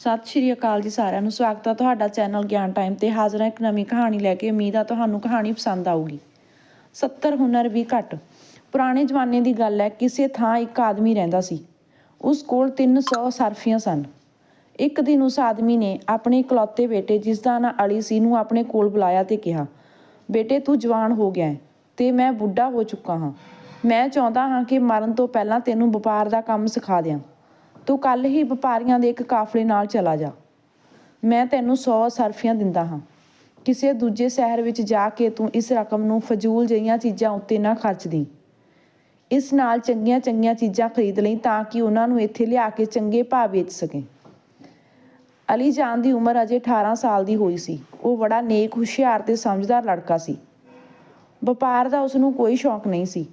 ਸਤਿ ਸ਼੍ਰੀ ਅਕਾਲ ਜੀ ਸਾਰਿਆਂ ਨੂੰ। ਸਵਾਗਤ ਹੈ ਤੁਹਾਡਾ ਚੈਨਲ ਗਿਆਨ ਟਾਈਮ ਤੇ। ਹਾਜ਼ਰ ਹਾਂ ਇੱਕ ਨਵੀਂ ਕਹਾਣੀ ਲੈ ਕੇ। ਉਮੀਦ ਆ ਤੁਹਾਨੂੰ ਕਹਾਣੀ ਪਸੰਦ ਆਊਗੀ। 70 ਹੁਨਰ ਵੀ ਘੱਟ। ਪੁਰਾਣੇ ਜ਼ਮਾਨੇ ਦੀ ਗੱਲ ਹੈ, ਕਿਸੇ ਥਾਂ ਇੱਕ ਆਦਮੀ ਰਹਿੰਦਾ ਸੀ। ਉਸ ਕੋਲ 300 ਸਰਫੀਆਂ ਸਨ। ਇੱਕ ਦਿਨ ਉਸ ਆਦਮੀ ਨੇ ਆਪਣੇ ਇਕਲੌਤੇ ਬੇਟੇ, ਜਿਸ ਦਾ ਨਾਂ ਅਲੀ ਸੀ, ਨੂੰ ਆਪਣੇ ਕੋਲ ਬੁਲਾਇਆ ਤੇ ਕਿਹਾ, ਬੇਟੇ, ਤੂੰ ਜਵਾਨ ਹੋ ਗਿਆ ਤੇ ਮੈਂ ਬੁੱਢਾ ਹੋ ਚੁੱਕਾ ਹਾਂ। ਮੈਂ ਚਾਹੁੰਦਾ ਹਾਂ ਕਿ ਮਰਨ ਤੋਂ ਪਹਿਲਾਂ ਤੈਨੂੰ ਵਪਾਰ ਦਾ ਕੰਮ ਸਿਖਾ ਦਿਆਂ। ਤੂੰ ਕੱਲ ਹੀ ਵਪਾਰੀਆਂ ਦੇ ਇੱਕ ਕਾਫਲੇ ਨਾਲ ਚਲਾ ਜਾ। ਮੈਂ ਤੈਨੂੰ 100 ਸਰਫੀਆਂ ਦਿੰਦਾ ਹਾਂ। ਕਿਸੇ ਦੂਜੇ ਸ਼ਹਿਰ ਵਿੱਚ ਜਾ ਕੇ ਤੂੰ ਇਸ ਰਕਮ ਨੂੰ ਫਜ਼ੂਲ ਜਿਹੀਆਂ ਚੀਜ਼ਾਂ ਉੱਤੇ ਨਾ ਖਰਚ ਦੀ ਇਸ ਨਾਲ ਚੰਗੀਆਂ ਚੰਗੀਆਂ ਚੀਜ਼ਾਂ ਖਰੀਦ ਲਈ ਤਾਂ ਕਿ ਉਹਨਾਂ ਨੂੰ ਇੱਥੇ ਲਿਆ ਕੇ ਚੰਗੇ ਭਾਅ ਵੇਚ ਸਕੇ। ਅਲੀ ਜਾਨ ਦੀ ਉਮਰ ਅਜੇ 18 ਸਾਲ ਦੀ ਹੋਈ ਸੀ। ਉਹ ਬੜਾ ਨੇਕ ਹੁਸ਼ਿਆਰ ਤੇ ਸਮਝਦਾਰ ਲੜਕਾ ਸੀ। ਵਪਾਰ ਦਾ ਉਸ ਨੂੰ ਕੋਈ ਸ਼ੌਕ ਨਹੀਂ ਸੀ।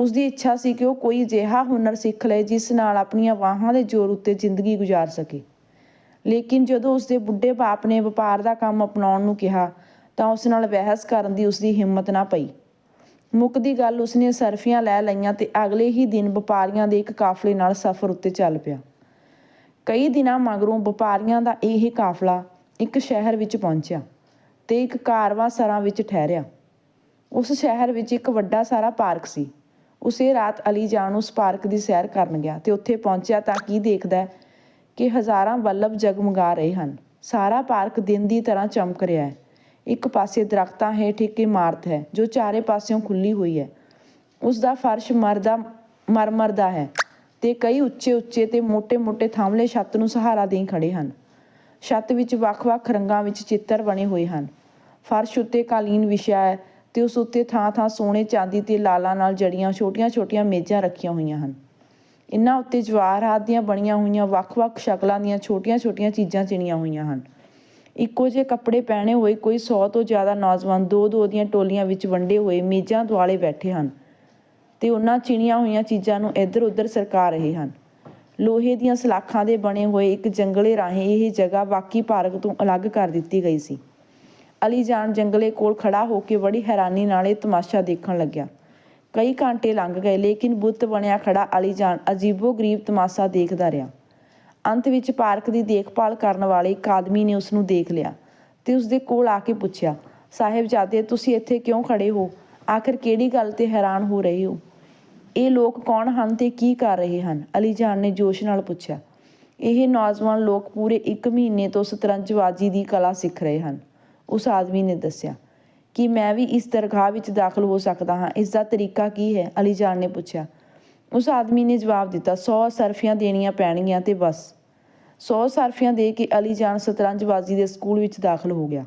ਉਸ ਦੀ ਇੱਛਾ ਸੀ ਕਿ ਉਹ ਕੋਈ ਅਜਿਹਾ ਹੁਨਰ ਸਿੱਖ ਲਏ ਜਿਸ ਨਾਲ ਆਪਣੀਆਂ ਬਾਹਾਂ ਦੇ ਜ਼ੋਰ ਉੱਤੇ ਜ਼ਿੰਦਗੀ ਗੁਜ਼ਾਰ ਸਕੇ। ਲੇਕਿਨ ਜਦੋਂ ਉਸ ਦੇ ਬੁੱਢੇ ਬਾਪ ਨੇ ਵਪਾਰ ਦਾ ਕੰਮ ਅਪਣਾਉਣ ਨੂੰ ਕਿਹਾ, ਤਾਂ ਉਸ ਨਾਲ ਬਹਿਸ ਕਰਨ ਦੀ ਉਸ ਦੀ ਹਿੰਮਤ ਨਾ ਪਈ। ਮੁੱਕਦੀ ਗੱਲ ਉਸਨੇ ਸਰਫੀਆਂ ਲੈ ਲਈਆਂ ਤੇ ਅਗਲੇ ਹੀ ਦਿਨ ਵਪਾਰੀਆਂ ਦੇ ਇੱਕ ਕਾਫਲੇ ਨਾਲ ਸਫ਼ਰ ਉੱਤੇ ਚੱਲ ਪਿਆ। ਕਈ ਦਿਨਾਂ ਮਗਰੋਂ ਵਪਾਰੀਆਂ ਦਾ ਇਹ ਕਾਫਲਾ ਇੱਕ ਸ਼ਹਿਰ ਵਿੱਚ ਪਹੁੰਚਿਆ ਤੇ ਇੱਕ ਕਾਰਵਾਂ ਸਰਾਂ ਵਿੱਚ ਠਹਿਰਿਆ। ਉਸ ਸ਼ਹਿਰ ਵਿੱਚ ਇੱਕ ਵੱਡਾ ਸਾਰਾ ਪਾਰਕ ਸੀ। ਉਸੇ ਰਾਤ ਅਲੀ ਜਾਨ ਉਸ ਪਾਰਕ ਦੀ ਸੈਰ ਕਰਨ ਗਿਆ ਤੇ ਉੱਥੇ ਪਹੁੰਚਿਆ ਤਾਂ ਕੀ ਦੇਖਦਾ ਕਿ ਹਜ਼ਾਰਾਂ ਬੱਲਬ ਜਗਮਗਾ ਰਹੇ ਹਨ। ਸਾਰਾ ਪਾਰਕ ਦਿਨ ਦੀ ਤਰ੍ਹਾਂ ਚਮਕ ਰਿਹਾ ਹੈ। ਇੱਕ ਪਾਸੇ ਦਰਖਤਾਂ ਹੇਠ ਇੱਕ ਇਮਾਰਤ ਹੈ, ਜੋ ਚਾਰੇ ਪਾਸਿਓਂ ਖੁੱਲੀ ਹੋਈ ਹੈ। ਉਸ ਦਾ ਫਰਸ਼ ਮਰਦਾ ਮਰਮਰ ਦਾ ਹੈ ਤੇ ਕਈ ਉੱਚੇ ਉੱਚੇ ਤੇ ਮੋٹے-ਮੋٹے ਥਾਂਵਲੇ ਛੱਤ ਨੂੰ ਸਹਾਰਾ ਦੇਣ ਖੜੇ ਹਨ। ਛੱਤ ਵਿੱਚ ਵੱਖ-ਵੱਖ ਰੰਗਾਂ ਵਿੱਚ ਚਿੱਤਰ ਬਣੇ ਹੋਏ ਹਨ। ਫਰਸ਼ ਉੱਤੇ ਕਾਲੀਨ ਵਿਛਿਆ ਹੈ ਤੇ ਉਸ ਉੱਤੇ ਥਾਂ-ਥਾਂ ਸੋਨੇ ਚਾਂਦੀ ਤੇ ਲਾਲਾਂ ਨਾਲ ਜੜੀਆਂ ਛੋਟੀਆਂ-ਛੋਟੀਆਂ ਮੇਜ਼ਾਂ ਰੱਖੀਆਂ ਹੋਈਆਂ ਹਨ। ਇਨ੍ਹਾਂ ਉੱਤੇ ਜਵਾਹਰਾਤ ਦੀਆਂ ਬਣੀਆਂ ਹੋਈਆਂ ਵੱਖ-ਵੱਖ ਸ਼ਕਲਾਂ ਦੀਆਂ ਛੋਟੀਆਂ-ਛੋਟੀਆਂ ਚੀਜ਼ਾਂ ਚਿਣੀਆਂ ਹੋਈਆਂ ਹਨ। ਇੱਕੋ ਜਿਹੇ ਕੱਪੜੇ ਪਹਿਨੇ ਹੋਏ ਕੋਈ 100 ਤੋਂ ਜ਼ਿਆਦਾ ਨੌਜਵਾਨ ਦੋ-ਦੋ ਦੀਆਂ ਟੋਲੀਆਂ ਵਿੱਚ ਵੰਡੇ ਹੋਏ ਮੇਜ਼ਾਂ ਦੁਆਲੇ ਬੈਠੇ ਹਨ ਤੇ ਉਹਨਾਂ ਚਿਣੀਆਂ ਹੋਈਆਂ ਚੀਜ਼ਾਂ ਨੂੰ ਇੱਧਰ-ਉੱਧਰ ਸਰਕਾ ਰਹੇ ਹਨ। ਲੋਹੇ ਦੀਆਂ ਸਲਾਖਾਂ ਦੇ ਬਣੇ ਹੋਏ ਇੱਕ ਜੰਗਲੇ ਰਾਹੀਂ ਇਹ ਜਗ੍ਹਾ ਬਾਕੀ ਪਾਰਕ ਤੋਂ ਅਲੱਗ ਕਰ ਦਿੱਤੀ ਗਈ ਸੀ। ਅਲੀ ਜਾਨ ਜੰਗਲੇ ਕੋਲ ਖੜਾ ਹੋ ਕੇ ਬੜੀ ਹੈਰਾਨੀ ਨਾਲ ਇਹ ਤਮਾਸ਼ਾ ਦੇਖਣ ਲੱਗਿਆ। ਕਈ ਘੰਟੇ ਲੰਘ ਗਏ, ਲੇਕਿਨ ਬੁੱਤ ਬਣਿਆ ਖੜਾ ਅਲੀ ਜਾਨ ਅਜੀਬੋ-ਗਰੀਬ ਤਮਾਸ਼ਾ ਦੇਖਦਾ ਰਿਹਾ। ਅੰਤ ਵਿੱਚ ਪਾਰਕ ਦੀ ਦੇਖਭਾਲ ਕਰਨ ਵਾਲੇ ਇੱਕ ਆਦਮੀ ਨੇ ਉਸ ਨੂੰ ਦੇਖ ਲਿਆ ਤੇ ਉਸ ਦੇ ਕੋਲ ਆ ਕੇ ਪੁੱਛਿਆ, ਸਾਹਿਬਜ਼ਾਦੇ, ਤੁਸੀਂ ਇੱਥੇ ਕਿਉਂ ਖੜੇ ਹੋ? ਆਖਰ ਕਿਹੜੀ ਗੱਲ ਤੇ ਹੈਰਾਨ ਹੋ ਰਹੇ ਹੋ? ਇਹ ਲੋਕ ਕੌਣ ਹਨ ਤੇ ਕੀ ਕਰ ਰਹੇ ਹਨ? ਅਲੀ ਜਾਨ ਨੇ ਜੋਸ਼ ਨਾਲ ਪੁੱਛਿਆ। ਇਹ ਨੌਜਵਾਨ ਲੋਕ ਪੂਰੇ 1 ਮਹੀਨੇ ਤੋਂ ਸ਼ਤਰੰਜਬਾਜ਼ੀ ਦੀ ਕਲਾ ਸਿੱਖ ਰਹੇ ਹਨ। ਉਸ ਆਦਮੀ ਨੇ ਦੱਸਿਆ ਕਿ ਮੈਂ ਵੀ ਇਸ ਦਰਗਾਹ ਵਿੱਚ ਦਾਖਲ ਹੋ ਸਕਦਾ ਹਾਂ। ਇਸ ਦਾ ਤਰੀਕਾ ਕੀ ਹੈ? ਅਲੀ ਜਾਨ ਨੇ ਪੁੱਛਿਆ। ਉਸ ਆਦਮੀ ਨੇ ਜਵਾਬ ਦਿੱਤਾ 100 ਸਰਫੀਆਂ ਦੇਣੀਆਂ ਪੈਣਗੀਆਂ ਤੇ ਬਸ। 100 ਸਰਫੀਆਂ ਦੇ ਕੇ ਅਲੀ ਜਾਨ ਸ਼ਤਰੰਜਬਾਜ਼ੀ ਦੇ ਸਕੂਲ ਵਿੱਚ ਦਾਖਲ ਹੋ ਗਿਆ।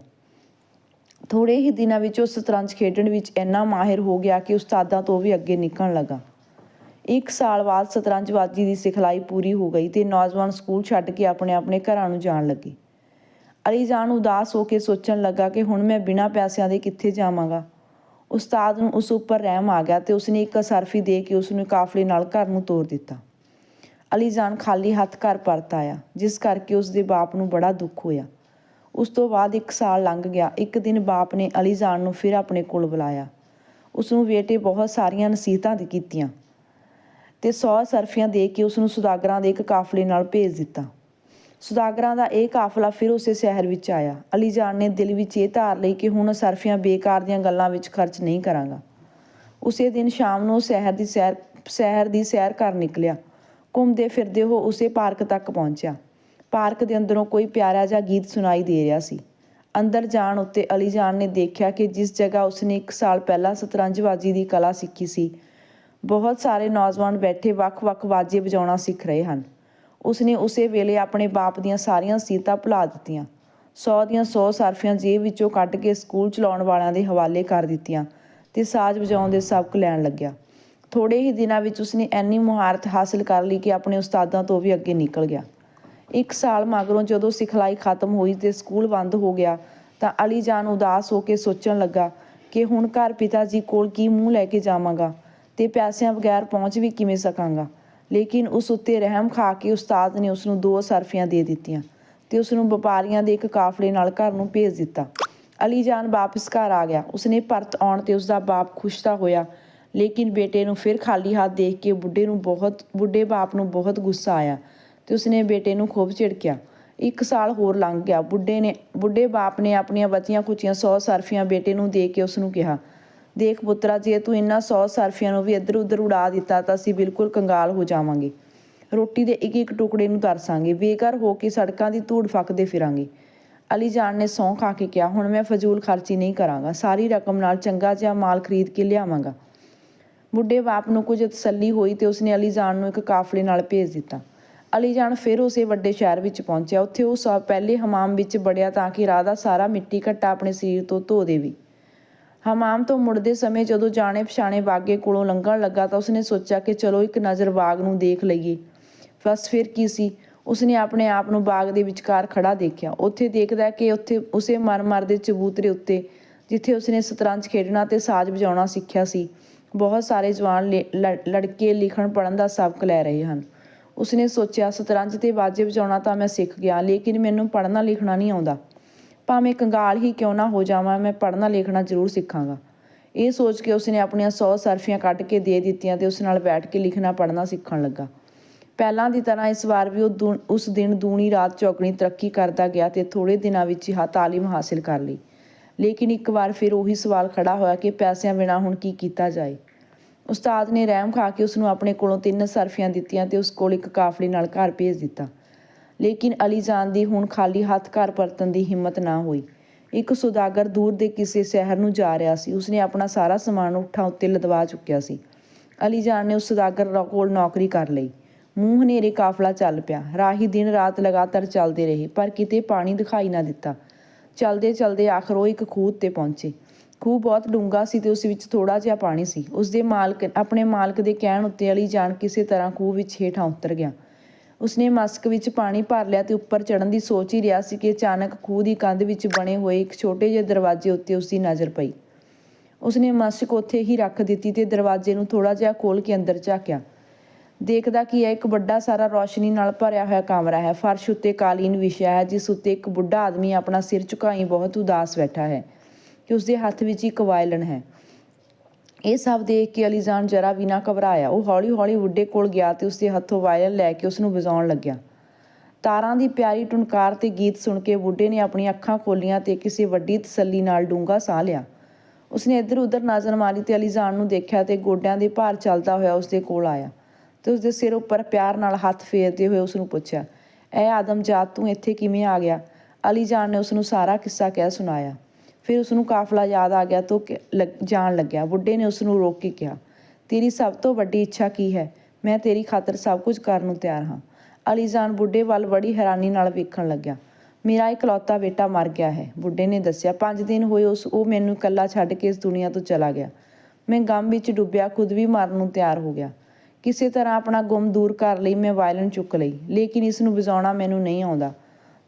ਥੋੜੇ ਹੀ ਦਿਨਾਂ ਵਿੱਚ ਉਹ ਸ਼ਤਰੰਜ ਖੇਡਣ ਵਿੱਚ ਇੰਨਾ ਮਾਹਿਰ ਹੋ ਗਿਆ ਕਿ ਉਸਤਾਦਾਂ ਤੋਂ ਵੀ ਅੱਗੇ ਨਿਕਲਣ ਲੱਗਾ। ਇੱਕ ਸਾਲ ਬਾਅਦ ਸ਼ਤਰੰਜਬਾਜ਼ੀ ਦੀ ਸਿਖਲਾਈ ਪੂਰੀ ਹੋ ਗਈ ਤੇ ਨੌਜਵਾਨ ਸਕੂਲ ਛੱਡ ਕੇ ਆਪਣੇ ਆਪਣੇ ਘਰਾਂ ਨੂੰ ਜਾਣ ਲੱਗੇ। ਅਲੀਜਾਨ ਉਦਾਸ ਹੋ ਕੇ ਸੋਚਣ ਲੱਗਾ ਕਿ ਹੁਣ ਮੈਂ ਬਿਨਾਂ ਪੈਸਿਆਂ ਦੇ ਕਿੱਥੇ ਜਾਵਾਂਗਾ। ਉਸਤਾਦ ਨੂੰ ਉਸ ਉੱਪਰ ਰਹਿਮ ਆ ਗਿਆ ਤੇ ਉਸਨੇ ਇੱਕ ਸਰਫੀ ਦੇ ਕੇ ਉਸ ਨੂੰ ਕਾਫਲੇ ਨਾਲ ਘਰ ਨੂੰ ਤੋਰ ਦਿੱਤਾ। ਅਲੀਜਾਨ ਖਾਲੀ ਹੱਥ ਘਰ ਪਰਤ ਆਇਆ, ਜਿਸ ਕਰਕੇ ਉਸ ਦੇ ਬਾਪ ਨੂੰ ਬੜਾ ਦੁੱਖ ਹੋਇਆ। ਉਸ ਤੋਂ ਬਾਅਦ ਇੱਕ ਸਾਲ ਲੰਘ ਗਿਆ। ਇੱਕ ਦਿਨ ਬਾਪ ਨੇ ਅਲੀਜਾਨ ਨੂੰ ਫਿਰ ਆਪਣੇ ਕੋਲ ਬੁਲਾਇਆ। ਉਸ ਨੂੰ ਬੇਟੇ ਬਹੁਤ ਸਾਰੀਆਂ ਨਸੀਹਤਾਂ ਕੀਤੀਆਂ ਤੇ 100 ਸਰਫੀਆਂ ਦੇ ਕੇ ਉਸ ਨੂੰ ਸੁਦਾਗਰਾਂ ਦੇ ਇੱਕ ਕਾਫਲੇ ਨਾਲ ਭੇਜ ਦਿੱਤਾ। ਸੁਦਾਗਰਾਂ ਦਾ ਇਹ ਕਾਫਲਾ ਫਿਰ ਉਸੇ ਸ਼ਹਿਰ ਵਿੱਚ ਆਇਆ। ਅਲੀ ਜਾਨ ਨੇ ਦਿਲ ਵਿੱਚ ਇਹ ਧਾਰ ਲਈ ਕਿ ਹੁਣ ਸਰਫੀਆਂ ਬੇਕਾਰ ਦੀਆਂ ਗੱਲਾਂ ਵਿੱਚ ਖਰਚ ਨਹੀਂ ਕਰਾਂਗਾ। ਉਸੇ ਦਿਨ ਸ਼ਾਮ ਨੂੰ ਸ਼ਹਿਰ ਦੀ ਸੈਰ ਸ਼ਹਿਰ ਦੀ ਸੈਰ ਕਰ ਨਿਕਲਿਆ। ਘੁੰਮਦੇ ਫਿਰਦੇ ਉਹ ਉਸੇ ਪਾਰਕ ਤੱਕ ਪਹੁੰਚਿਆ। ਪਾਰਕ ਦੇ ਅੰਦਰੋਂ ਕੋਈ ਪਿਆਰਾ ਜਿਹਾ ਗੀਤ ਸੁਣਾਈ ਦੇ ਰਿਹਾ ਸੀ। ਅੰਦਰ ਜਾਣ ਉੱਤੇ ਅਲੀ ਜਾਨ ਨੇ ਦੇਖਿਆ ਕਿ ਜਿਸ ਜਗ੍ਹਾ ਉਸਨੇ 1 ਸਾਲ ਪਹਿਲਾਂ ਸ਼ਤਰੰਜਬਾਜ਼ੀ ਦੀ ਕਲਾ ਸਿੱਖੀ ਸੀ, ਬਹੁਤ ਸਾਰੇ ਨੌਜਵਾਨ ਬੈਠੇ ਵੱਖ-ਵੱਖ ਵਾਜੇ ਵਜਾਉਣਾ ਸਿੱਖ ਰਹੇ ਹਨ। ਉਸਨੇ ਉਸੇ ਵੇਲੇ ਆਪਣੇ ਬਾਪ ਦੀਆਂ ਸਾਰੀਆਂ ਸੀਤਾਂ ਭੁਲਾ ਦਿੱਤੀਆਂ। 100 ਦੀਆਂ 100 ਸਰਫੀਆਂ ਜੇਬ ਵਿੱਚੋਂ ਕੱਢ ਕੇ ਸਕੂਲ ਚਲਾਉਣ ਵਾਲਿਆਂ ਦੇ ਹਵਾਲੇ ਕਰ ਦਿੱਤੀਆਂ ਤੇ ਸਾਜ਼ ਵਜਾਉਣ ਦੇ ਸਬਕ ਲੈਣ ਲੱਗਿਆ। ਥੋੜੇ ਹੀ ਦਿਨਾਂ ਵਿੱਚ ਉਸਨੇ ਇੰਨੀ ਮੁਹਾਰਤ ਹਾਸਲ ਕਰ ਲਈ ਕਿ ਆਪਣੇ ਉਸਤਾਦਾਂ ਤੋਂ ਵੀ ਅੱਗੇ ਨਿਕਲ ਗਿਆ। ਇੱਕ ਸਾਲ ਮਗਰੋਂ ਜਦੋਂ ਸਿਖਲਾਈ ਖਤਮ ਹੋਈ ਤੇ ਸਕੂਲ ਬੰਦ ਹੋ ਗਿਆ, ਤਾਂ ਅਲੀ ਜਾਨ ਉਦਾਸ ਹੋ ਕੇ ਸੋਚਣ ਲੱਗਾ ਕਿ ਹੁਣ ਘਰ ਪਿਤਾ ਜੀ ਕੋਲ ਕੀ ਮੂੰਹ ਲੈ ਕੇ ਜਾਵਾਂਗਾ ਤੇ ਪੈਸਿਆਂ ਬਗੈਰ ਪਹੁੰਚ ਵੀ ਕਿਵੇਂ ਸਕਾਂਗਾ। ਲੇਕਿਨ ਉਸ ਉੱਤੇ ਰਹਿਮ ਖਾ ਕੇ ਉਸਤਾਦ ਨੇ ਉਸ ਨੂੰ ਦੋ ਸਰਫੀਆਂ ਦੇ ਦਿੱਤੀਆਂ ਤੇ ਉਸ ਨੂੰ ਵਪਾਰੀਆਂ ਦੇ ਇੱਕ ਕਾਫਲੇ ਨਾਲ ਘਰ ਨੂੰ ਭੇਜ ਦਿੱਤਾ। ਅਲੀ ਜਾਨ ਵਾਪਸ ਘਰ ਆ ਗਿਆ। ਉਸਨੇ ਪਰਤ ਆਉਣ ਤੇ ਉਸ ਦਾ ਬਾਪ ਖੁਸ਼ ਤਾਂ ਹੋਇਆ, ਲੇਕਿਨ ਬੇਟੇ ਨੂੰ ਫਿਰ ਖਾਲੀ ਹੱਥ ਦੇਖ ਕੇ ਬੁੱਢੇ ਨੂੰ ਬਹੁਤ, ਬੁੱਢੇ ਬਾਪ ਨੂੰ ਬਹੁਤ ਗੁੱਸਾ ਆਇਆ ਤੇ ਉਸਨੇ ਬੇਟੇ ਨੂੰ ਖੂਬ ਝਿੜਕਿਆ। ਇੱਕ ਸਾਲ ਹੋਰ ਲੰਘ ਗਿਆ। ਬੁੱਢੇ ਨੇ, ਬੁੱਢੇ ਬਾਪ ਨੇ ਆਪਣੀਆਂ ਬਚੀਆਂ ਖੁਚੀਆਂ 100 ਸਰਫੀਆਂ ਬੇਟੇ ਨੂੰ ਦੇ ਕੇ ਉਸ ਨੂੰ ਕਿਹਾ ਦੇਖ ਪੁੱਤਰਾ, ਜੇ ਤੂੰ ਇਹਨਾਂ ਸੌ ਸਰਫੀਆਂ ਨੂੰ ਵੀ ਇੱਧਰ ਉੱਧਰ ਉਡਾ ਦਿੱਤਾ, ਤਾਂ ਅਸੀਂ ਬਿਲਕੁਲ ਕੰਗਾਲ ਹੋ ਜਾਵਾਂਗੇ। ਰੋਟੀ ਦੇ ਇੱਕ ਇੱਕ ਟੁਕੜੇ ਨੂੰ ਤਰਸਾਂਗੇ। ਬੇਘਰ ਹੋ ਕੇ ਸੜਕਾਂ ਦੀ ਧੂੜ ਫੱਕਦੇ ਫਿਰਾਂਗੇ। ਅਲੀ ਜਾਨ ਨੇ ਸਹੁੰ ਖਾ ਕੇ ਕਿਹਾ, ਹੁਣ ਮੈਂ ਫਜ਼ੂਲ ਖਰਚੀ ਨਹੀਂ ਕਰਾਂਗਾ। ਸਾਰੀ ਰਕਮ ਨਾਲ ਚੰਗਾ ਜਿਹਾ ਮਾਲ ਖਰੀਦ ਕੇ ਲਿਆਵਾਂਗਾ। ਬੁੱਢੇ ਬਾਪ ਨੂੰ ਕੁਝ ਤਸੱਲੀ ਹੋਈ ਤੇ ਉਸਨੇ ਅਲੀ ਜਾਨ ਨੂੰ ਇੱਕ ਕਾਫਲੇ ਨਾਲ ਭੇਜ ਦਿੱਤਾ। ਅਲੀ ਜਾਨ ਫਿਰ ਉਸੇ ਵੱਡੇ ਸ਼ਹਿਰ ਵਿੱਚ ਪਹੁੰਚਿਆ। ਉੱਥੇ ਉਹ ਸਭ ਪਹਿਲੇ ਹਮਾਮ ਵਿੱਚ ਵੜਿਆ ਤਾਂ ਕਿ ਰਾਹ ਸਾਰਾ ਮਿੱਟੀ ਘੱਟਾ ਆਪਣੇ ਸਰੀਰ ਤੋਂ ਧੋ ਦੇਵੇ। ਹਮਾਮ ਤੋਂ ਮੁੜਦੇ ਸਮੇਂ ਜਦੋਂ ਜਾਣੇ ਪਛਾਣੇ ਬਾਗੇ ਕੋਲੋਂ ਲੰਘਣ ਲੱਗਾ ਤਾਂ ਉਸਨੇ ਸੋਚਿਆ ਕਿ ਚਲੋ ਇੱਕ ਨਜ਼ਰ ਬਾਗ ਨੂੰ ਦੇਖ ਲਈਏ। ਬਸ ਫਿਰ ਕੀ ਸੀ? ਉਸਨੇ ਆਪਣੇ ਆਪ ਨੂੰ ਬਾਗ ਦੇ ਵਿਚਕਾਰ ਖੜਾ ਦੇਖਿਆ। ਉੱਥੇ ਦੇਖਦਾ ਕਿ ਉੱਥੇ ਉਸੇ ਮਰਮਰ ਦੇ ਚਬੂਤਰੇ ਉੱਤੇ, ਜਿੱਥੇ ਉਸਨੇ ਸ਼ਤਰੰਜ ਖੇਡਣਾ ਤੇ ਸਾਜ਼ ਵਜਾਉਣਾ ਸਿੱਖਿਆ ਸੀ, ਬਹੁਤ ਸਾਰੇ ਜਵਾਨ ਲੇ- ਲੜ- ਲੜਕੇ ਲਿਖਣ ਪੜ੍ਹਨ ਦਾ ਸਬਕ ਲੈ ਰਹੇ ਹਨ। ਉਸਨੇ ਸੋਚਿਆ, ਸ਼ਤਰੰਜ ਤੇ ਬਾਜੇ ਵਜਾਉਣਾ ਤਾਂ ਮੈਂ ਸਿੱਖ ਗਿਆ, ਲੇਕਿਨ ਮੈਨੂੰ ਪੜ੍ਹਨਾ ਲਿਖਣਾ ਨਹੀਂ ਆਉਂਦਾ। ਭਾਵੇਂ ਕੰਗਾਲ ਹੀ ਕਿਉਂ ਨਾ ਹੋ ਜਾਵਾਂ, ਮੈਂ ਪੜ੍ਹਨਾ ਲਿਖਣਾ ਜ਼ਰੂਰ ਸਿੱਖਾਂਗਾ। ਇਹ ਸੋਚ ਕੇ ਉਸਨੇ ਆਪਣੀਆਂ 100 ਸਰਫੀਆਂ ਕੱਢ ਕੇ ਦੇ ਦਿੱਤੀਆਂ ਤੇ ਉਸ ਨਾਲ ਬੈਠ ਕੇ ਲਿਖਣਾ, ਪੜ੍ਹਨਾ ਸਿੱਖਣ ਲੱਗਾ। ਪਹਿਲਾਂ ਦੀ ਤਰ੍ਹਾਂ ਇਸ ਵਾਰ ਵੀ ਉਹ ਉਸ ਦਿਨ ਦੂਣੀ ਰਾਤ ਚੌਕਣੀ ਤਰੱਕੀ ਕਰਦਾ ਗਿਆ ਤੇ ਥੋੜੇ ਦਿਨਾਂ ਵਿੱਚ ਹੀ ਹਾ, ਤਾਲੀਮ ਹਾਸਿਲ ਕਰ ਲਈ। ਲੇਕਿਨ ਇੱਕ ਵਾਰ ਫਿਰ ਉਹੀ ਸਵਾਲ ਖੜਾ ਹੋਇਆ ਕਿ ਪੈਸਿਆਂ ਬਿਨਾਂ ਹੁਣ ਕੀ ਕੀਤਾ ਜਾਏ। ਉਸਤਾਦ ਨੇ ਰਹਿਮ ਖਾ ਕੇ ਉਸ ਨੂੰ ਆਪਣੇ ਕੋਲੋਂ ਤਿੰਨ ਸਰਫੀਆਂ ਦਿੱਤੀਆਂ ਤੇ ਉਸ ਕੋਲ ਇੱਕ ਕਾਫਲੇ ਨਾਲ ਘਰ ਭੇਜ ਦਿੱਤਾ। ਲੇਕਿਨ ਅਲੀਜਾਨ ਦੀ ਹੁਣ ਖਾਲੀ ਹੱਥ ਘਰ ਪਰਤਣ ਦੀ ਹਿੰਮਤ ਨਾ ਹੋਈ। ਇੱਕ ਸੁਦਾਗਰ ਦੂਰ ਦੇ ਕਿਸੇ ਸ਼ਹਿਰ ਨੂੰ ਜਾ ਰਿਹਾ ਸੀ। ਉਸਨੇ ਆਪਣਾ ਸਾਰਾ ਸਮਾਨ ਉੱਠਾਂ ਉੱਤੇ ਲਦਵਾ ਚੁੱਕਿਆ ਸੀ। ਅਲੀਜਾਨ ਨੇ ਉਸ ਸੁਦਾਗਰ ਕੋਲ ਨੌਕਰੀ ਕਰ ਲਈ। ਮੂੰਹ ਹਨੇਰੇ ਕਾਫਲਾ ਚੱਲ ਪਿਆ। ਰਾਹੀ ਦਿਨ ਰਾਤ ਲਗਾਤਾਰ ਚੱਲਦੇ ਰਹੇ, ਪਰ ਕਿਤੇ ਪਾਣੀ ਦਿਖਾਈ ਨਾ ਦਿੱਤਾ। ਚਲਦੇ ਚਲਦੇ ਆਖਰ ਉਹ ਇੱਕ ਖੂਹ ਤੇ ਪਹੁੰਚੇ। ਖੂਹ ਬਹੁਤ ਡੂੰਘਾ ਸੀ ਤੇ ਉਸ ਵਿੱਚ ਥੋੜਾ ਜਿਹਾ ਪਾਣੀ ਸੀ। ਉਸ ਦੇ ਮਾਲਕ, ਆਪਣੇ ਮਾਲਕ ਦੇ ਕਹਿਣ ਉੱਤੇ ਅਲੀ ਜਾਨ ਕਿਸੇ ਤਰ੍ਹਾਂ ਖੂਹ ਵਿੱਚ ਹੇਠਾਂ ਉਤਰ ਗਿਆ। ਉਸਨੇ ਮਸਕ ਵਿੱਚ ਪਾਣੀ ਭਰ ਲਿਆ ਤੇ ਉੱਪਰ ਚੜਨ ਦੀ ਸੋਚ ਹੀ ਰਿਹਾ ਸੀ ਕਿ ਅਚਾਨਕ ਖੂਹ ਦੀ ਕੰਧ ਵਿੱਚ ਬਣੇ ਹੋਏ ਇੱਕ ਛੋਟੇ ਜਿਹੇ ਦਰਵਾਜ਼ੇ ਉੱਤੇ ਉਸਦੀ ਨਜ਼ਰ ਪਈ। ਉਸਨੇ ਮਸਕ ਉੱਥੇ ਹੀ ਰੱਖ ਦਿੱਤੀ ਤੇ ਦਰਵਾਜ਼ੇ ਨੂੰ ਥੋੜਾ ਜਿਹਾ ਖੋਲ ਕੇ ਅੰਦਰ ਝਾਕਿਆ। ਦੇਖਦਾ ਕਿ ਇਹ ਇੱਕ ਵੱਡਾ ਸਾਰਾ ਰੌਸ਼ਨੀ ਨਾਲ ਭਰਿਆ ਹੋਇਆ ਕਮਰਾ ਹੈ। ਫਰਸ਼ ਉੱਤੇ ਕਾਲੀਨ ਵਿਛਿਆ ਹੈ, ਜਿਸ ਉੱਤੇ ਇੱਕ ਬੁੱਢਾ ਆਦਮੀ ਆਪਣਾ ਸਿਰ ਝੁਕਾਈ ਬਹੁਤ ਉਦਾਸ ਬੈਠਾ ਹੈ ਕਿ ਉਸਦੇ ਹੱਥ ਵਿੱਚ ਇੱਕ ਵਾਇਲਨ ਹੈ। ਇਹ ਸਭ ਦੇਖ ਕੇ ਅਲੀਜ਼ਾਨ ਜਰਾ ਵੀ ਨਾ ਘਬਰਾਇਆ। ਉਹ ਹੌਲੀ-ਹੌਲੀ ਬੁੱਢੇ ਕੋਲ ਗਿਆ ਤੇ ਉਸਦੇ ਹੱਥੋਂ ਵਾਇਲਨ ਲੈ ਕੇ ਉਸ ਨੂੰ ਵਜਾਉਣ ਲੱਗਿਆ। ਤਾਰਾਂ ਦੀ ਪਿਆਰੀ ਟੁਨਕਾਰ ਤੇ ਗੀਤ ਸੁਣ ਕੇ ਬੁੱਢੇ ਨੇ ਆਪਣੀਆਂ ਅੱਖਾਂ ਖੋਲੀਆਂ ਤੇ ਕਿਸੇ ਵੱਡੀ ਤਸੱਲੀ ਨਾਲ ਡੂੰਘਾ ਸਾਹ ਲਿਆ। ਉਸਨੇ ਇੱਧਰ ਉੱਧਰ ਨਜ਼ਰ ਮਾਰੀ ਤੇ ਅਲੀਜ਼ਾਨ ਨੂੰ ਦੇਖਿਆ ਤੇ ਗੋਡਿਆਂ ਦੇ ਭਾਰ ਚੱਲਦਾ ਹੋਇਆ ਉਸਦੇ ਕੋਲ ਆਇਆ ਤੇ ਉਸਦੇ ਸਿਰ ਉੱਪਰ ਪਿਆਰ ਨਾਲ ਹੱਥ ਫੇਰਦੇ ਹੋਏ ਉਸ ਨੂੰ ਪੁੱਛਿਆ, ਐ ਆਦਮਜਾਤ, ਤੂੰ ਇੱਥੇ ਕਿਵੇਂ ਆ ਗਿਆ? ਅਲੀਜਾਨ ਨੇ ਉਸ ਨੂੰ ਸਾਰਾ ਕਿੱਸਾ ਕਹਿ ਸੁਣਾਇਆ। ਫਿਰ ਉਸ ਨੂੰ ਕਾਫਲਾ ਯਾਦ ਆ ਗਿਆ ਤਾਂ ਲੱਗ- ਜਾਣ ਲੱਗਿਆ। ਬੁੱਢੇ ਨੇ ਉਸ ਨੂੰ ਰੋਕ ਕੇ ਕਿਹਾ, ਤੇਰੀ ਸਭ ਤੋਂ ਵੱਡੀ ਇੱਛਾ ਕੀ ਹੈ? ਮੈਂ ਤੇਰੀ ਖਾਤਰ ਸਭ ਕੁਝ ਕਰਨ ਨੂੰ ਤਿਆਰ ਹਾਂ। ਅਲੀਜ਼ਾਨ ਬੁੱਢੇ ਵੱਲ ਬੜੀ ਹੈਰਾਨੀ ਨਾਲ ਵੇਖਣ ਲੱਗਿਆ। ਮੇਰਾ ਇਕਲੌਤਾ ਬੇਟਾ ਮਰ ਗਿਆ ਹੈ। ਬੁੱਢੇ ਨੇ ਦੱਸਿਆ। 5 ਦਿਨ ਹੋਏ ਉਸ, ਉਹ ਮੈਨੂੰ ਇਕੱਲਾ ਛੱਡ ਕੇ ਇਸ ਦੁਨੀਆ ਤੋਂ ਚਲਾ ਗਿਆ। ਮੈਂ ਗਮ ਵਿੱਚ ਡੁੱਬਿਆ, ਖੁਦ ਵੀ ਮਰਨ ਨੂੰ ਤਿਆਰ ਹੋ ਗਿਆ। ਕਿਸੇ ਤਰ੍ਹਾਂ ਆਪਣਾ ਗੁੰਮ ਦੂਰ ਕਰ ਲਈ, ਮੈਂ ਵਾਇਲਨ ਚੁੱਕ ਲਈ, ਲੇਕਿਨ ਇਸ ਨੂੰ ਵਜਾਉਣਾ ਮੈਨੂੰ ਨਹੀਂ ਆਉਂਦਾ।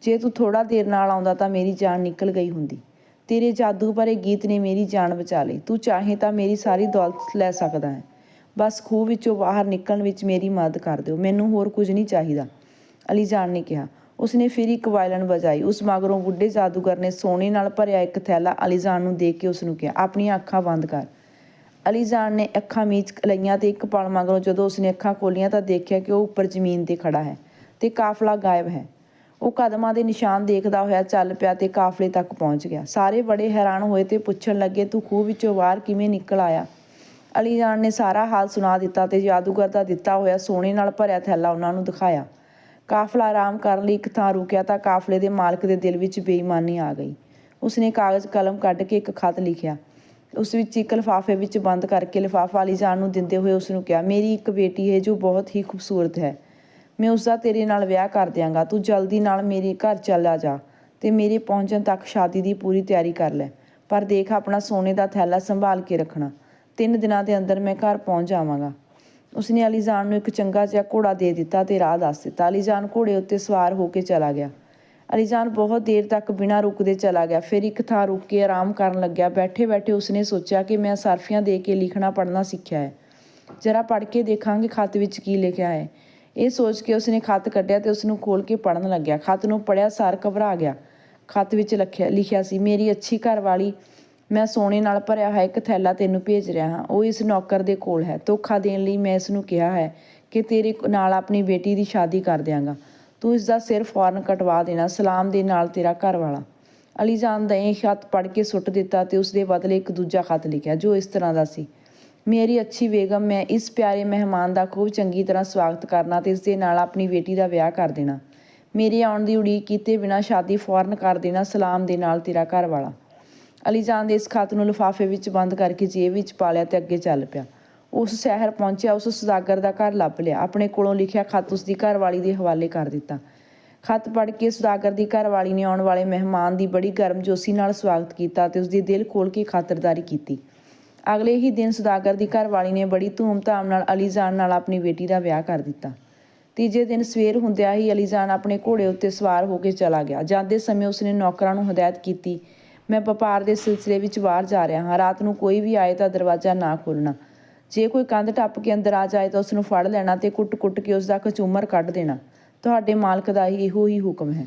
ਜੇ ਤੂੰ ਥੋੜਾ ਦੇਰ ਨਾਲ ਆਉਂਦਾ ਤਾਂ ਮੇਰੀ ਜਾਨ ਨਿਕਲ ਗਈ ਹੁੰਦੀ। ਤੇਰੇ ਜਾਦੂ ਭਰੇ ਗੀਤ ਨੇ ਮੇਰੀ ਜਾਨ ਬਚਾ ਲਈ। ਤੂੰ ਚਾਹੇ ਤਾਂ ਮੇਰੀ ਸਾਰੀ ਦੌਲਤ ਲੈ ਸਕਦਾ ਹੈ। ਬਸ ਖੂਹ ਵਿੱਚੋਂ ਬਾਹਰ ਨਿਕਲਣ ਵਿੱਚ ਮੇਰੀ ਮਦਦ ਕਰ ਦਿਓ। ਮੈਨੂੰ ਹੋਰ ਕੁਝ ਨਹੀਂ ਚਾਹੀਦਾ। ਅਲੀ ਜਾਨ ਨੇ ਕਿਹਾ। ਉਸਨੇ ਫਿਰ ਇੱਕ ਵਾਇਲਨ ਵਜਾਈ। ਉਸ ਮਗਰੋਂ ਬੁੱਢੇ ਜਾਦੂਗਰ ਨੇ ਸੋਨੇ ਨਾਲ ਭਰਿਆ ਇੱਕ ਥੈਲਾ ਅਲੀ ਜਾਨ ਨੂੰ ਦੇ ਕੇ ਉਸ ਨੂੰ ਕਿਹਾ, ਆਪਣੀਆਂ ਅੱਖਾਂ ਬੰਦ ਕਰ। ਅਲੀ ਜਾਨ ਨੇ ਅੱਖਾਂ ਮੀਚ ਲਈਆਂ ਤੇ ਇੱਕ ਪਲ ਮਗਰੋਂ ਜਦੋਂ ਉਸਨੇ ਅੱਖਾਂ ਖੋਲੀਆਂ ਤਾਂ ਦੇਖਿਆ ਕਿ ਉਹ ਉੱਪਰ ਜ਼ਮੀਨ ਤੇ ਖੜਾ ਹੈ ਤੇ ਕਾਫਲਾ ਗਾਇਬ ਹੈ। ਉਹ ਕਦਮਾਂ ਦੇ ਨਿਸ਼ਾਨ ਦੇਖਦਾ ਹੋਇਆ ਚੱਲ ਪਿਆ ਤੇ ਕਾਫਲੇ ਤੱਕ ਪਹੁੰਚ ਗਿਆ। ਸਾਰੇ ਬੜੇ ਹੈਰਾਨ ਹੋਏ ਤੇ ਪੁੱਛਣ ਲੱਗੇ, ਤੂੰ ਖੂਹ ਵਿੱਚੋਂ ਬਾਹਰ ਕਿਵੇਂ ਨਿਕਲ ਆਇਆ? ਅਲੀ ਜਾਨ ਨੇ ਸਾਰਾ ਹਾਲ ਸੁਣਾ ਦਿੱਤਾ ਤੇ ਜਾਦੂਗਰ ਦਾ ਦਿੱਤਾ ਹੋਇਆ ਸੋਨੇ ਨਾਲ ਭਰਿਆ ਥੈਲਾ ਉਹਨਾਂ ਨੂੰ ਦਿਖਾਇਆ। ਕਾਫਲਾ ਆਰਾਮ ਕਰਨ ਲਈ ਇੱਕ ਥਾਂ ਰੁਕਿਆ ਤਾਂ ਕਾਫਲੇ ਦੇ ਮਾਲਕ ਦੇ ਦਿਲ ਵਿੱਚ ਬੇਈਮਾਨੀ ਆ ਗਈ। ਉਸਨੇ ਕਾਗਜ਼, ਕਲਮ ਕੱਢ ਕੇ ਇੱਕ ਖਤ ਲਿਖਿਆ। ਉਸ ਵਿੱਚ ਇੱਕ ਲਿਫਾਫੇ ਵਿੱਚ ਬੰਦ ਕਰਕੇ ਲਿਫਾਫਾ ਅਲੀ ਜਾਨ ਨੂੰ ਦਿੰਦੇ ਹੋਏ ਉਸ ਨੂੰ ਕਿਹਾ, ਮੇਰੀ ਇੱਕ ਬੇਟੀ ਹੈ ਜੋ ਬਹੁਤ ਹੀ ਖੂਬਸੂਰਤ ਹੈ। ਮੈਂ ਉਸ ਦਾ ਤੇਰੇ ਨਾਲ ਵਿਆਹ ਕਰ ਦਿਆਂਗਾ। ਤੂੰ ਜਲਦੀ ਨਾਲ ਮੇਰੇ ਘਰ ਚਲਾ ਜਾ ਤੇ ਮੇਰੇ ਪਹੁੰਚਣ ਤੱਕ ਸ਼ਾਦੀ ਦੀ ਪੂਰੀ ਤਿਆਰੀ ਕਰ ਲੈ। ਪਰ ਦੇਖ ਆਪਣਾ ਸੋਨੇ ਦਾ ਥੈਲਾ ਸੰਭਾਲ ਕੇ ਰੱਖਣਾ। ਤਿੰਨ ਦਿਨਾਂ ਦੇ ਅੰਦਰ ਮੈਂ ਘਰ ਪਹੁੰਚ ਜਾਵਾਂਗਾ। ਉਸਨੇ ਅਲੀਜ਼ਾਨ ਨੂੰ ਇੱਕ ਚੰਗਾ ਜਿਹਾ ਘੋੜਾ ਦੇ ਦਿੱਤਾ ਤੇ ਰਾਹ ਦੱਸ ਦਿੱਤਾ। ਅਲੀਜ਼ਾਨ ਘੋੜੇ ਉੱਤੇ ਸਵਾਰ ਹੋ ਕੇ ਚਲਾ ਗਿਆ। ਅਲੀਜ਼ਾਨ ਬਹੁਤ ਦੇਰ ਤੱਕ ਬਿਨਾਂ ਰੁਕਦੇ ਚਲਾ ਗਿਆ। ਫਿਰ ਇੱਕ ਥਾਂ ਰੁਕ ਕੇ ਆਰਾਮ ਕਰਨ ਲੱਗਿਆ। ਬੈਠੇ ਬੈਠੇ ਉਸਨੇ ਸੋਚਿਆ ਕਿ ਮੈਂ ਸਰਫੀਆਂ ਦੇ ਕੇ ਲਿਖਣਾ ਪੜ੍ਹਨਾ ਸਿੱਖਿਆ ਹੈ। ਜਰਾ ਪੜ੍ਹ ਕੇ ਦੇਖਾਂਗੇ ਖਤ ਵਿੱਚ ਕੀ ਲਿਖਿਆ ਹੈ। ਇਹ ਸੋਚ ਕੇ ਉਸਨੇ ਖੱਤ ਕੱਢਿਆ ਤੇ ਉਸ ਨੂੰ ਖੋਲ ਕੇ ਪੜ੍ਹਨ ਲੱਗਿਆ। ਖੱਤ ਨੂੰ ਪੜ੍ਹਿਆ, ਸਾਰ ਘਬਰਾ ਗਿਆ। ਖੱਤ ਵਿੱਚ ਲਿਖਿਆ ਸੀ, ਮੇਰੀ ਅੱਛੀ ਘਰ ਵਾਲੀ ਮੈਂ ਸੋਨੇ ਨਾਲ ਭਰਿਆ ਹੋਇਆ ਇੱਕ ਥੈਲਾ ਤੈਨੂੰ ਭੇਜ ਰਿਹਾ ਹਾਂ। ਉਹ ਇਸ ਨੌਕਰ ਦੇ ਕੋਲ ਹੈ। ਧੋਖਾ ਦੇਣ ਲਈ ਮੈਂ ਇਸ ਨੂੰ ਕਿਹਾ ਹੈ ਕਿ ਤੇਰੇ ਨਾਲ ਆਪਣੀ ਬੇਟੀ ਦੀ ਸ਼ਾਦੀ ਕਰ ਦਿਆਂਗਾ। ਤੂੰ ਇਸ ਦਾ ਸਿਰ ਫੌਰਨ ਕਟਵਾ ਦੇਣਾ, ਸਲਾਮ ਦੇ ਨਾਲ ਤੇਰਾ ਘਰ ਵਾਲਾ ਅਲੀ ਜਾਨ ਦਾ ਇਹ ਖਤ ਪੜ੍ਹ ਕੇ ਸੁੱਟ ਦਿੱਤਾ ਤੇ ਉਸ ਦੇ ਬਦਲੇ ਇੱਕ ਦੂਜਾ ਖਤ ਲਿਖਿਆ, ਜੋ ਇਸ ਤਰ੍ਹਾਂ ਦਾ ਸੀ। ਮੇਰੀ ਅੱਛੀ ਬੇਗਮ, ਮੈਂ ਇਸ ਪਿਆਰੇ ਮਹਿਮਾਨ ਦਾ ਖੂਬ ਚੰਗੀ ਤਰ੍ਹਾਂ ਸਵਾਗਤ ਕਰਨਾ ਤੇ ਇਸ ਦੇ ਨਾਲ ਆਪਣੀ ਬੇਟੀ ਦਾ ਵਿਆਹ ਕਰ ਦੇਣਾ। ਮੇਰੇ ਆਉਣ ਦੀ ਉਡੀਕ ਕੀਤੇ ਬਿਨਾਂ ਸ਼ਾਦੀ ਫੌਰਨ ਕਰ ਦੇਣਾ, ਸਲਾਮ ਦੇ ਨਾਲ ਤੇਰਾ ਘਰ ਵਾਲਾ ਅਲੀਜਾਨ ਦੇ ਇਸ ਖਤ ਨੂੰ ਲਿਫਾਫੇ ਵਿੱਚ ਬੰਦ ਕਰਕੇ ਜੇਬ ਵਿੱਚ ਪਾ ਲਿਆ ਤੇ ਅੱਗੇ ਚੱਲ ਪਿਆ। ਉਸ ਸ਼ਹਿਰ ਪਹੁੰਚਿਆ, ਉਸ ਸੁਦਾਗਰ ਦਾ ਘਰ ਲੱਭ ਲਿਆ। ਆਪਣੇ ਕੋਲੋਂ ਲਿਖਿਆ ਖਤ ਉਸ ਦੀ ਘਰਵਾਲੀ ਦੇ ਹਵਾਲੇ ਕਰ ਦਿੱਤਾ। ਖਤ ਪੜ੍ਹ ਕੇ ਸੁਦਾਗਰ ਦੀ ਘਰਵਾਲੀ ਨੇ ਆਉਣ ਵਾਲੇ ਮਹਿਮਾਨ ਦੀ ਬੜੀ ਗਰਮਜੋਸ਼ੀ ਨਾਲ ਸਵਾਗਤ ਕੀਤਾ ਤੇ ਉਸ ਦੀ ਦਿਲ ਖੋਲ ਕੇ ਖਾਤਰਦਾਰੀ ਕੀਤੀ। ਅਗਲੇ ਹੀ ਦਿਨ ਸੁਦਾਗਰ ਦੀ ਘਰਵਾਲੀ ਨੇ ਬੜੀ ਧੂਮ-ਧਾਮ ਨਾਲ ਅਲੀਜਾਨ ਨਾਲ ਆਪਣੀ ਬੇਟੀ ਦਾ ਵਿਆਹ ਕਰ ਦਿੱਤਾ। ਤੀਜੇ ਦਿਨ ਸਵੇਰ ਹੁੰਦਿਆਂ ਹੀ ਅਲੀਜਾਨ ਆਪਣੇ ਘੋੜੇ ਉੱਤੇ ਸਵਾਰ ਹੋ ਕੇ ਚਲਾ ਗਿਆ। ਜਾਂਦੇ ਸਮੇਂ ਉਸਨੇ ਨੌਕਰਾਂ ਨੂੰ ਹਦਾਇਤ ਕੀਤੀ, ਮੈਂ ਵਪਾਰ ਦੇ ਸਿਲਸਿਲੇ ਵਿੱਚ ਬਾਹਰ ਜਾ ਰਿਹਾ ਹਾਂ। ਰਾਤ ਨੂੰ ਕੋਈ ਵੀ ਆਏ ਤਾਂ ਦਰਵਾਜ਼ਾ ਨਾ ਖੋਲਣਾ ਜੇ ਕੋਈ ਕੰਧ ਟੱਪ ਕੇ ਅੰਦਰ ਆ ਜਾਏ ਤਾਂ ਉਸ ਨੂੰ ਫੜ ਲੈਣਾ ਤੇ ਕੁੱਟ-ਕੁੱਟ ਕੇ ਉਸ ਦਾ ਕਚੂਮਰ ਕੱਢ ਦੇਣਾ। ਤੁਹਾਡੇ ਮਾਲਕ ਦਾ ਹੀ ਇਹੋ ਹੀ ਹੁਕਮ ਹੈ।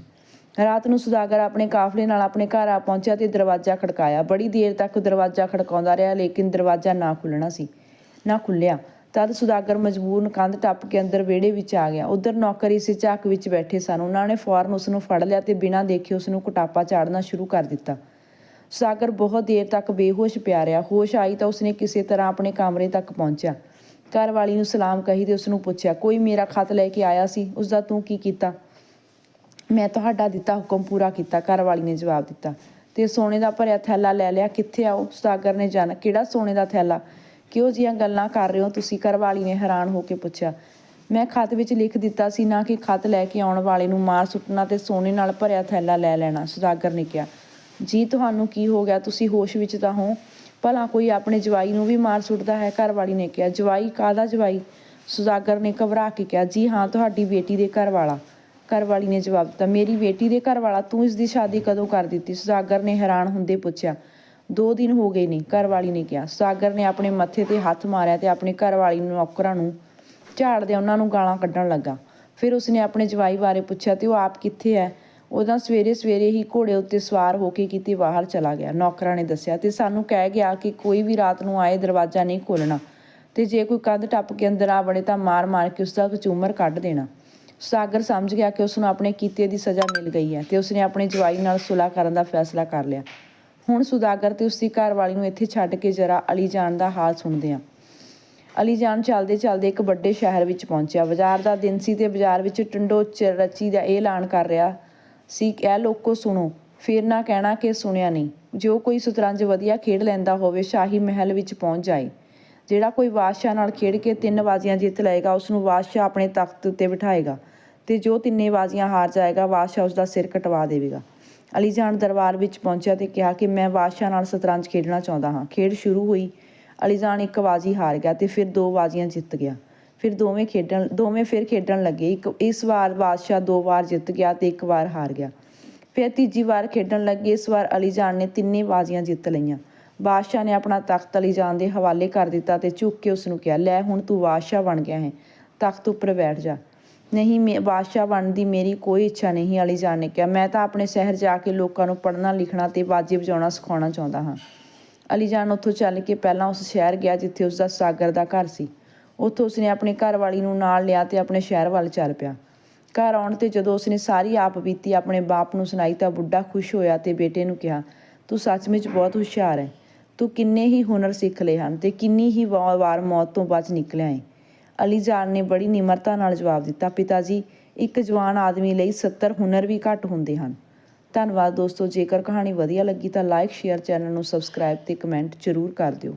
ਰਾਤ ਨੂੰ ਸੁਦਾਗਰ ਆਪਣੇ ਕਾਫਲੇ ਨਾਲ ਆਪਣੇ ਘਰ ਆ ਪਹੁੰਚਿਆ ਤੇ ਦਰਵਾਜ਼ਾ ਖੜਕਾਇਆ। ਬੜੀ ਦੇਰ ਤੱਕ ਦਰਵਾਜ਼ਾ ਖੜਕਾਉਂਦਾ ਰਿਹਾ, ਲੇਕਿਨ ਦਰਵਾਜ਼ਾ ਨਾ ਖੁੱਲਣਾ ਸੀ, ਨਾ ਖੁੱਲਿਆ। ਤਦ ਸੁਦਾਗਰ ਮਜਬੂਰਨ ਕੰਧ ਟੱਪ ਕੇ ਅੰਦਰ ਵਿਹੜੇ ਵਿੱਚ ਆ ਗਿਆ। ਉਧਰ ਨੌਕਰ ਇਸੇ ਝਾਕ ਵਿੱਚ ਬੈਠੇ ਸਨ। ਉਹਨਾਂ ਨੇ ਫੌਰਨ ਉਸ ਨੂੰ ਫੜ ਲਿਆ ਤੇ ਬਿਨਾਂ ਦੇਖੇ ਉਸ ਨੂੰ ਕੁਟਾਪਾ ਚਾੜਨਾ ਸ਼ੁਰੂ ਕਰ ਦਿੱਤਾ। ਸੁਦਾਗਰ ਬਹੁਤ ਦੇਰ ਤੱਕ ਬੇਹੋਸ਼ ਪਿਆ ਰਿਹਾ। ਹੋਸ਼ ਆਈ ਤਾਂ ਉਸਨੇ ਕਿਸੇ ਤਰ੍ਹਾਂ ਆਪਣੇ ਕਮਰੇ ਤੱਕ ਪਹੁੰਚਿਆ। ਘਰ ਵਾਲੀ ਨੂੰ ਸਲਾਮ ਕਹੀ ਤੇ ਉਸ ਨੂੰ ਪੁੱਛਿਆ, ਕੋਈ ਮੇਰਾ ਖਤ ਲੈ ਕੇ ਆਇਆ ਸੀ? ਉਸ ਦਾ ਤੂੰ ਕੀ ਕੀਤਾ? ਮੈਂ ਤੁਹਾਡਾ ਦਿੱਤਾ ਹੁਕਮ ਪੂਰਾ ਕੀਤਾ, ਘਰ ਵਾਲੀ ਨੇ ਜਵਾਬ ਦਿੱਤਾ। ਤੇ ਸੋਨੇ ਦਾ ਭਰਿਆ ਥੈਲਾ ਲੈ ਲਿਆ, ਕਿੱਥੇ ਆਓ ਉਹ? ਸੁਦਾਗਰ ਨੇ ਜਾਣ, ਕਿਹੜਾ ਸੋਨੇ ਦਾ ਥੈਲਾ? ਕਿਉਂ ਜੀਆਂ ਗੱਲਾਂ ਕਰ ਰਹੇ ਹੋ ਤੁਸੀਂ? ਘਰ ਵਾਲੀ ਨੇ ਹੈਰਾਨ ਹੋ ਕੇ ਪੁੱਛਿਆ। ਮੈਂ ਖਤ ਵਿੱਚ ਲਿਖ ਦਿੱਤਾ ਸੀ, ਨਾ ਕਿ ਖਤ ਲੈ ਕੇ ਆਉਣ ਵਾਲੇ ਨੂੰ ਮਾਰ ਸੁੱਟਣਾ ਤੇ ਸੋਨੇ ਨਾਲ ਭਰਿਆ ਥੈਲਾ ਲੈ ਲੈਣਾ, ਸੁਦਾਗਰ ਨੇ ਕਿਹਾ। ਜੀ, ਤੁਹਾਨੂੰ ਕੀ ਹੋ ਗਿਆ? ਤੁਸੀਂ ਹੋਸ਼ ਵਿੱਚ ਤਾਂ ਹੋ? ਭਲਾ ਕੋਈ ਆਪਣੇ ਜਵਾਈ ਨੂੰ ਵੀ ਮਾਰ ਸੁੱਟਦਾ ਹੈ? ਘਰ ਵਾਲੀ ਨੇ ਕਿਹਾ। ਜਵਾਈ ਕਾਦਾ ਜਵਾਈ? ਸੁਦਾਗਰ ਨੇ ਘਬਰਾ ਕੇ ਕਿਹਾ। ਜੀ, ਹਾਂ, ਤੁਹਾਡੀ ਬੇਟੀ ਦੇ ਘਰ ਵਾਲਾ। ਘਰ ਵਾਲੀ ਨੇ ਜਵਾਬ ਦਿੱਤਾ, ਮੇਰੀ ਬੇਟੀ ਦੇ ਘਰ ਵਾਲਾ ਤੂੰ ਇਸ ਦੀ ਸ਼ਾਦੀ ਕਦੋਂ ਕਰ ਦਿੱਤੀ? ਸੁਦਾਗਰ ਨੇ ਹੈਰਾਨ ਹੁੰਦੇ ਪੁੱਛਿਆ, ਦੋ ਦਿਨ ਹੋ ਗਏ ਨੇ ਘਰ ਵਾਲੀ ਨੇ ਕਿਹਾ। ਸੁਦਾਗਰ ਨੇ ਆਪਣੇ ਮੱਥੇ ਤੇ ਹੱਥ ਮਾਰਿਆ ਤੇ ਆਪਣੇ ਘਰ ਵਾਲੀ ਨੂੰ ਨੌਕਰਾਂ ਨੂੰ ਝਾੜਦਿਆਂ ਉਹਨਾਂ ਨੂੰ ਗਾਲਾਂ ਕੱਢਣ ਲੱਗਾ। ਫਿਰ ਉਸਨੇ ਆਪਣੇ ਜਵਾਈ ਬਾਰੇ ਪੁੱਛਿਆ, ਤੇ ਉਹ ਆਪ ਕਿੱਥੇ ਹੈ? ਉਹਦਾ ਸਵੇਰੇ ਸਵੇਰੇ ਹੀ ਘੋੜੇ ਉੱਤੇ ਸਵਾਰ ਹੋ ਕੇ ਕਿਤੇ ਬਾਹਰ ਚਲਾ ਗਿਆ। ਨੌਕਰਾਂ ਨੇ ਦੱਸਿਆ, ਤੇ ਸਾਨੂੰ ਕਹਿ ਗਿਆ ਕਿ ਕੋਈ ਵੀ ਰਾਤ ਨੂੰ ਆਏ ਦਰਵਾਜ਼ਾ ਨਹੀਂ ਖੋਲਣਾ ਤੇ ਜੇ ਕੋਈ ਕੰਧ ਟੱਪ ਕੇ ਅੰਦਰ ਆ ਵੜੇ ਤਾਂ ਮਾਰ ਮਾਰ ਕੇ ਉਸ ਦਾ ਕਚੂਮਰ ਕੱਢ ਦੇਣਾ। ਸਾਗਰ ਸਮਝ ਗਿਆ ਕਿ ਉਸ ਨੂੰ ਆਪਣੇ ਕੀਤੇ ਦੀ ਸਜ਼ਾ ਮਿਲ ਗਈ ਹੈ ਤੇ ਉਸਨੇ ਆਪਣੇ ਜਵਾਈ ਨਾਲ ਸੁਲਾਹ ਕਰਨ ਦਾ ਫੈਸਲਾ ਕਰ ਲਿਆ। ਹੁਣ ਸੁਦਾਗਰ ਤੇ ਉਸਦੀ ਘਰਵਾਲੀ ਨੂੰ ਇੱਥੇ ਛੱਡ ਕੇ ਜਰਾ ਅਲੀਜਾਨ ਦਾ ਹਾਲ ਸੁਣਦੇ ਹਾਂ। ਅਲੀ ਜਾਨ ਚੱਲਦੇ ਚੱਲਦੇ ਇੱਕ ਵੱਡੇ ਸ਼ਹਿਰ ਵਿੱਚ ਪਹੁੰਚਿਆ। ਬਾਜ਼ਾਰ ਦਾ ਦਿਨ ਸੀ ਤੇ ਬਾਜ਼ਾਰ ਵਿੱਚ ਟੰਡੋ ਚਰਚੀ ਦਾ ਇਹ ਐਲਾਨ ਕਰ ਰਿਹਾ ਸੀ ਕਿ ਇਹ ਲੋਕੋ ਸੁਣੋ, ਫਿਰ ਨਾ ਕਹਿਣਾ ਕਿ ਸੁਣਿਆ ਨਹੀਂ। ਜੋ ਕੋਈ ਸ਼ਤਰੰਜ ਵਧੀਆ ਖੇਡ ਲੈਂਦਾ ਹੋਵੇ, ਸ਼ਾਹੀ ਮਹਿਲ ਵਿੱਚ ਪਹੁੰਚ ਜਾਏ। ਜਿਹੜਾ ਕੋਈ ਬਾਦਸ਼ਾਹ ਨਾਲ ਖੇਡ ਕੇ ਤਿੰਨ ਬਾਜ਼ੀਆਂ ਜਿੱਤ ਲਏਗਾ ਉਸ ਨੂੰ ਬਾਦਸ਼ਾਹ ਆਪਣੇ ਤਖਤ ਉੱਤੇ ਬਿਠਾਏਗਾ ਤੇ ਜੋ ਤਿੰਨੇ ਬਾਜ਼ੀਆਂ ਹਾਰ ਜਾਏਗਾ, ਬਾਦਸ਼ਾਹ ਉਸ ਦਾ ਸਿਰ ਕਟਵਾ ਦੇਵੇਗਾ। ਅਲੀ ਜਾਨ ਦਰਬਾਰ ਵਿੱਚ ਪਹੁੰਚਿਆ ਤੇ ਕਿਹਾ ਕਿ ਮੈਂ ਬਾਦਸ਼ਾਹ ਨਾਲ ਸ਼ਤਰੰਜ ਖੇਡਣਾ ਚਾਹੁੰਦਾ ਹਾਂ। ਖੇਡ ਸ਼ੁਰੂ ਹੋਈ ਅਲੀ ਜਾਨ ਇੱਕ ਬਾਜ਼ੀ ਹਾਰ ਗਿਆ ਤੇ ਫਿਰ ਦੋ ਬਾਜ਼ੀਆਂ ਜਿੱਤ ਗਿਆ। ਫਿਰ ਦੋਵੇਂ ਖੇਡਣ, ਦੋਵੇਂ ਫਿਰ ਖੇਡਣ ਲੱਗੇ। ਇੱਕ ਇਸ ਵਾਰ ਬਾਦਸ਼ਾਹ ਦੋ ਵਾਰ ਜਿੱਤ ਗਿਆ ਤੇ ਇੱਕ ਵਾਰ ਹਾਰ ਗਿਆ। ਫਿਰ ਤੀਜੀ ਵਾਰ ਖੇਡਣ ਲੱਗੇ, ਇਸ ਵਾਰ ਅਲੀ ਜਾਨ ਨੇ ਤਿੰਨੇ ਬਾਜ਼ੀਆਂ ਜਿੱਤ ਲਈਆਂ। ਬਾਦਸ਼ਾਹ ਨੇ ਆਪਣਾ ਤਖਤ ਅਲੀ ਜਾਨ ਦੇ ਹਵਾਲੇ ਕਰ ਦਿੱਤਾ ਤੇ ਝੁੱਕ ਕੇ ਉਸ ਨੂੰ ਕਿਹਾ, ਲੈ ਹੁਣ ਤੂੰ ਬਾਦਸ਼ਾਹ ਬਣ ਗਿਆ ਹੈ, ਤਖਤ ਉੱਪਰ ਬੈਠ ਜਾ। ਨਹੀਂ, ਮੈਂ, ਬਾਦਸ਼ਾਹ ਬਣਨ ਦੀ ਮੇਰੀ ਕੋਈ ਇੱਛਾ ਨਹੀਂ ਅਲੀ ਜਾਨ ਨੇ ਕਿਹਾ। ਮੈਂ ਤਾਂ ਆਪਣੇ ਸ਼ਹਿਰ ਜਾ ਕੇ ਲੋਕਾਂ ਨੂੰ ਪੜ੍ਹਨਾ, ਲਿਖਣਾ ਤੇ ਬਾਜੀ ਵਜਾਉਣਾ ਸਿਖਾਉਣਾ ਚਾਹੁੰਦਾ ਹਾਂ। ਅਲੀ ਜਾਨ ਉੱਥੋਂ ਚੱਲ ਕੇ ਪਹਿਲਾਂ ਉਸ ਸ਼ਹਿਰ ਗਿਆ ਜਿੱਥੇ ਉਸ ਦਾ ਸਾਗਰ ਦਾ ਘਰ ਸੀ। ਉੱਥੋਂ ਉਸਨੇ ਆਪਣੀ ਘਰਵਾਲੀ ਨੂੰ ਨਾਲ ਲਿਆ ਤੇ ਆਪਣੇ ਸ਼ਹਿਰ ਵੱਲ ਚੱਲ ਪਿਆ। ਘਰ ਆਉਣ ਤੇ ਜਦੋਂ ਉਸਨੇ ਸਾਰੀ ਆਪ ਬੀਤੀ, ਆਪਣੇ ਬਾਪ ਨੂੰ ਸੁਣਾਈ ਤਾਂ ਬੁੱਢਾ ਖੁਸ਼ ਹੋਇਆ ਤੇ ਬੇਟੇ ਨੂੰ ਕਿਹਾ, ਤੂੰ ਸੱਚਮੁੱਚ ਬਹੁਤ ਹੁਸ਼ਿਆਰ ਹੈ। ਤੂੰ ਕਿੰਨੇ ਹੀ ਹੁਨਰ ਸਿੱਖ ਲਏ ਹਨ ਤੇ ਕਿੰਨੀ ਹੀ ਵਾਰ ਮੌਤ ਤੋਂ ਬਚ ਨਿਕਲਿਆ ਏ। ਅਲੀ ਜਾਨ ਨੇ ਬੜੀ ਨਿਮਰਤਾ ਨਾਲ ਜਵਾਬ ਦਿੱਤਾ, ਪਿਤਾ ਜੀ, ਇੱਕ ਜਵਾਨ ਆਦਮੀ ਲਈ 70 ਹੁਨਰ ਵੀ ਘੱਟ ਹੁੰਦੇ ਹਨ। ਧੰਨਵਾਦ ਦੋਸਤੋ, ਜੇਕਰ ਕਹਾਣੀ ਵਧੀਆ ਲੱਗੀ ਤਾਂ ਲਾਈਕ, ਸ਼ੇਅਰ, ਚੈਨਲ ਨੂੰ ਸਬਸਕ੍ਰਾਈਬ ਤੇ ਕਮੈਂਟ ਜ਼ਰੂਰ ਕਰ ਦਿਓ।